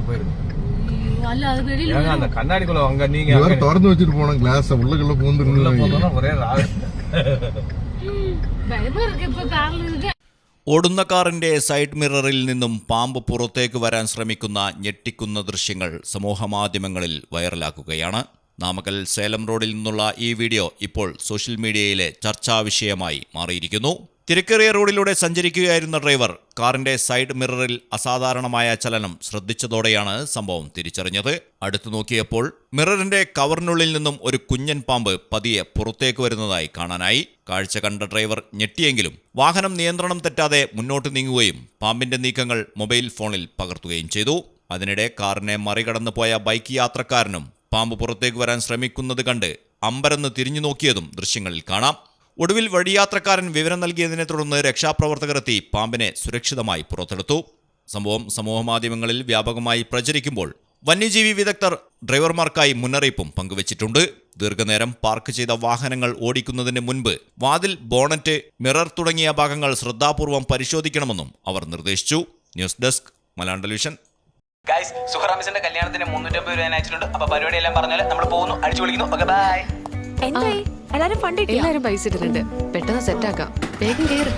போயிருக்கு ஐயோ, அல்ல அது வெளியில ஏங்க அந்த கண்ணாடிக்குள்ள அங்க நீங்க இது வேற அங்க திறந்து வச்சுட்டு போனோம் கிளாஸ் உள்ளுக்குள்ள உள்ள பூந்துருந்து போனோம்னா ஒரே ராக பயமா இருக்கு இப்ப கார்ல இருக்கு ഓടുന്ന കാറിന്റെ സൈഡ് മിററിൽ നിന്നും പാമ്പ് പുറത്തേക്ക് വരാൻ ശ്രമിക്കുന്ന ഞെട്ടിക്കുന്ന ദൃശ്യങ്ങൾ സമൂഹമാധ്യമങ്ങളിൽ വൈറലാക്കുകയാണ് നാമക്കൽ സേലം റോഡിൽ നിന്നുള്ള ഈ വീഡിയോ ഇപ്പോൾ സോഷ്യൽ മീഡിയയിലെ ചർച്ചാ വിഷയമായി മാറിയിരിക്കുന്നു തിരക്കേറിയ റോഡിലൂടെ സഞ്ചരിക്കുകയായിരുന്ന ഡ്രൈവർ കാറിന്റെ സൈഡ് മിററിൽ അസാധാരണമായ ചലനം ശ്രദ്ധിച്ചതോടെയാണ് സംഭവം തിരിച്ചറിഞ്ഞത്. അടുത്തു നോക്കിയപ്പോൾ മിററിന്റെ കവറിനുള്ളിൽ നിന്നും ഒരു കുഞ്ഞൻ പാമ്പ് പതിയെ പുറത്തേക്ക് വരുന്നതായി കാണാനായി. കാഴ്ച കണ്ട ഡ്രൈവർ ഞെട്ടിയെങ്കിലും വാഹനം നിയന്ത്രണം തെറ്റാതെ മുന്നോട്ട് നീങ്ങുകയും പാമ്പിന്റെ നീക്കങ്ങൾ മൊബൈൽ ഫോണിൽ പകർത്തുകയും ചെയ്തു. അതിനിടെ കാറിനെ മറികടന്നു പോയ ബൈക്ക് യാത്രക്കാരനും പാമ്പ് പുറത്തേക്ക് വരാൻ ശ്രമിക്കുന്നത് കണ്ട് അമ്പരന്ന് തിരിഞ്ഞു നോക്കിയതും ദൃശ്യങ്ങളിൽ കാണാം. ഒടുവിൽ വഴിയാത്രക്കാരൻ വിവരം നൽകിയതിനെ തുടർന്ന് രക്ഷാപ്രവർത്തകർ എത്തി. പാമ്പിനെ സുരക്ഷിതമായി പുറത്തെടുത്തു. സംഭവം സമൂഹമാധ്യമങ്ങളിൽ വ്യാപകമായി പ്രചരിക്കുമ്പോൾ വന്യജീവി വിദഗ്ധർ ഡ്രൈവർമാർക്കായി മുന്നറിയിപ്പും പങ്കുവച്ചിട്ടുണ്ട്. ദീർഘനേരം പാർക്ക് ചെയ്ത വാഹനങ്ങൾ ഓടിക്കുന്നതിന് മുൻപ് വാതിൽ ബോണറ്റ് മിറർ തുടങ്ങിയ ഭാഗങ്ങൾ ശ്രദ്ധാപൂർവം പരിശോധിക്കണമെന്നും അവർ നിർദ്ദേശിച്ചു. News desk Malayalam television. Guys സുഹറാമിസിന്റെ കല്യാണത്തിന് മുന്നൂറ്റമ്പത് രൂപ അയച്ചിട്ടുണ്ട്. അപ്പൊ പരിപാടി എല്ലാം പറഞ്ഞാൽ നമ്മൾ പോകുന്നു അടിച്ചു വിളിക്കുന്നു ബൈ എന്തായി? എല്ലാരും ഫണ്ട് എല്ലാരും പൈസ ഇട്ടിട്ടുണ്ട്. പെട്ടെന്ന് സെറ്റ് ആക്കാം. വേഗം കയറി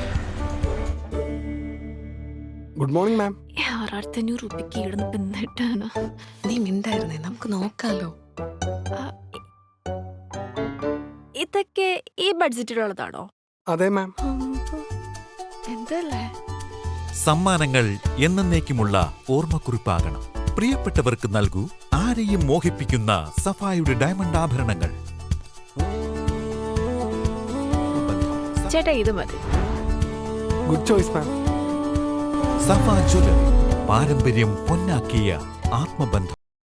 ഗുഡ് മോർണിംഗ് മാം ആറായിരത്തഞ്ഞൂറ് രൂപയ്ക്ക് ഇടുന്ന പിന്നിട്ടാണ്. നീ മിണ്ടായിരുന്നേ. നമുക്ക് നോക്കാലോ. ഇതൊക്കെ ഈ ബഡ്ജറ്റിലുള്ളതാണോ? അതെ മാം എന്തല്ലേ? സമ്മാനങ്ങൾ എന്നേക്കുമുള്ള ഓർമ്മക്കുറിപ്പാകണം. പ്രിയപ്പെട്ടവർക്ക് നൽകൂ ആരെയും മോഹിപ്പിക്കുന്ന സഫായുടെ ഡയമണ്ട് ആഭരണങ്ങൾ. ചേട്ടാ ഇത് മതി. Good choice ma'am Safa jewellery പാരമ്പര്യം പൊന്നാക്കിയ ആത്മബന്ധം.